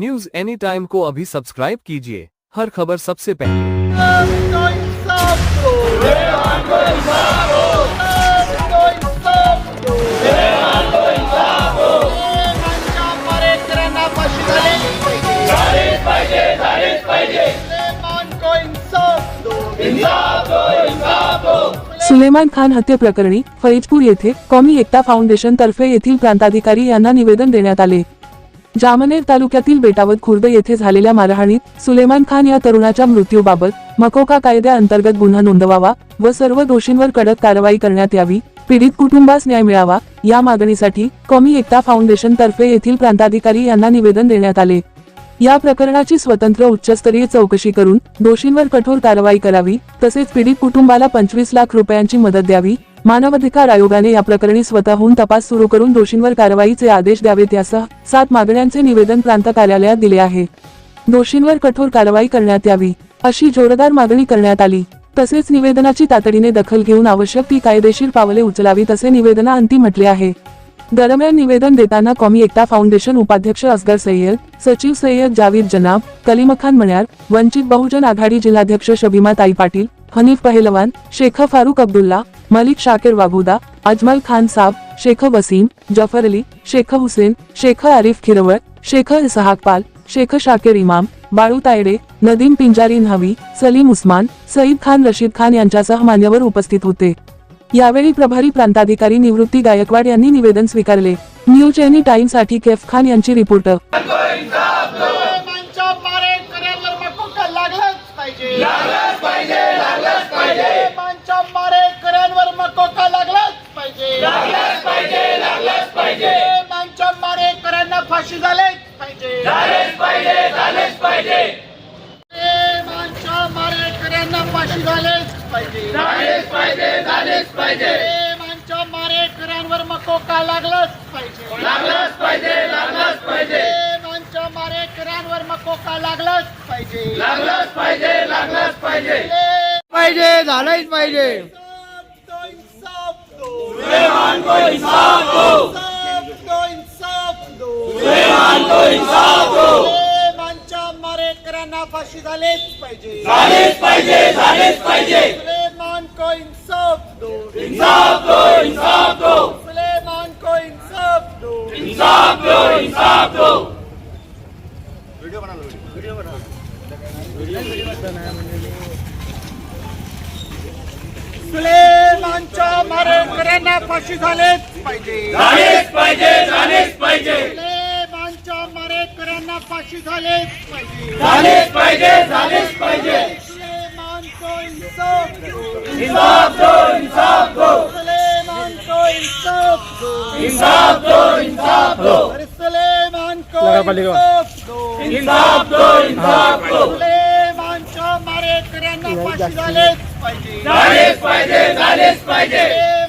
News any time को अभी subscribe कीजिए। हर खबर सबसे पहले। सुलेमान खान हत्येप्रकरणी फैजपूर येथे कौमी एकता फाउंडेशन तर्फे येथील प्रांताधिकारी यांना निवेदन देण्यात आले. जामनेर तालुक्यातील बेटावत खुर्द येथे झालेल्या मारहाणीत सुलेमान खान या तरुणाच्या मृत्यूबाबत मकोका कायद्याअंतर्गत गुन्हा नोंदवावा व सर्व दोषींवर कडक कारवाई करण्यात यावी पीडित कुटुंबास न्याय मिळावा या मागणीसाठी कमी एकता फाउंडेशन तर्फे येथील प्रांताधिकारी यांना निवेदन देण्यात आले. या प्रकरणाची स्वतंत्र उच्चस्तरीय चौकशी करून दोषींवर कठोर कारवाई करावी तसेच पीडित कुटुंबाला पंचवीस लाख रुपयांची मदत द्यावी मानवाधिकार आयोगाने या प्रकरणी स्वतःहून तपास सुरू करून दोषींवर कारवाईचे आदेश द्यावेत यासह सात मागण्यांचे निवेदन प्रांत कार्यालयात दिले आहे. दोषींवर कठोर कारवाई करण्यात यावी अशी जोरदार मागणी करण्यात आली. तसेच निवेदनाची तातडीने दखल घेऊन आवश्यक ती कायदेशीर पावले उचलावीत असे निवेदनाअंती म्हटले आहे. दरम्यान निवेदन देताना कॉमी एकता फाउंडेशन उपाध्यक्ष असगर सय्यद सचिव सय्यद जावीद जनाब कलीमखान मण्यार वंचित बहुजन आघाडी जिल्हाध्यक्ष शबीमा ताई पाटील हनीफ पहेलवान शेख फारुक अब्दुल्ला मलिक शाकिर वाबुदा अजमल खान साब शेख वसीम जफर अली शेख हुसेन शेख आरिफ खिरवळ शेख इसहाक पाल शेख शाकिर इमाम बाळू तायडे नदीम पिंजारी न्हावी सलीम उस्मान सईद खान रशीद खान यांच्यासह मान्यवर उपस्थित होते. यावेळी प्रभारी प्रांताधिकारी निवृत्ती गायकवाड यांनी निवेदन स्वीकारले. न्यूज एनी टाइमसाठी केफ खान यांची रिपोर्ट माणच्या मारे करायला मकोका लागलाच पाहिजे लागलाच पाहिजे लागलाच पाहिजे माणच्या मारे करांवर मकोका लागलाच पाहिजे लागलाच पाहिजे लागलाच पाहिजे माणच्या मारे फाशी झालेच पाहिजे. झालेच पाहिजे झालेच पाहिजे. माणच्या मारे करांना फाशी झालेच पाहिजे. झालेच पाहिजे झालेच पाहिजे. माणच्या मारे करांवर मकोका लागलाच पाहिजे. लागलाच पाहिजे लागलाच पाहिजे. माणच्या मारे करांवर मकोका लागलाच पाहिजे. लागलाच पाहिजे लागलाच पाहिजे. पाहिजे झालंच पाहिजे. दो इंसाफ दो रहमान को इंसाफ दो इंसाफ इंसाफ दो माणच्या मारेकरांना फाशी झालेच पाहिजे. झालेच पाहिजे झालेच पाहिजे. सुलेमान को इंसाफ दो इंसाफ दो. इंसाफ दो. सुलेमान को इंसाफ दो. इंसाफ दो इंसाफ दो सुलेमानच्या मारेकऱ्यांना फाशी झालेच पाहिजे. झालेच पाहिजे झालेच पाहिजे. मारेकऱ्यांना फाशी झालेच पाहिजे. झालेच पाहिजे झालेच पाहिजे. सुलेमान को इंसाफ दो इंसाफ दो. इंसाफ दो सुलेमान को इंसाफ दो इंसाफ दो. इंसाफ दो अरे सुलेमान को इंसाफ दो इंसाफ दो इंसाफ दो. सुलेमानच्या मारेकऱ्यांना फाशी झालेच पाहिजे. झालेच पाहिजे झालेच पाहिजे.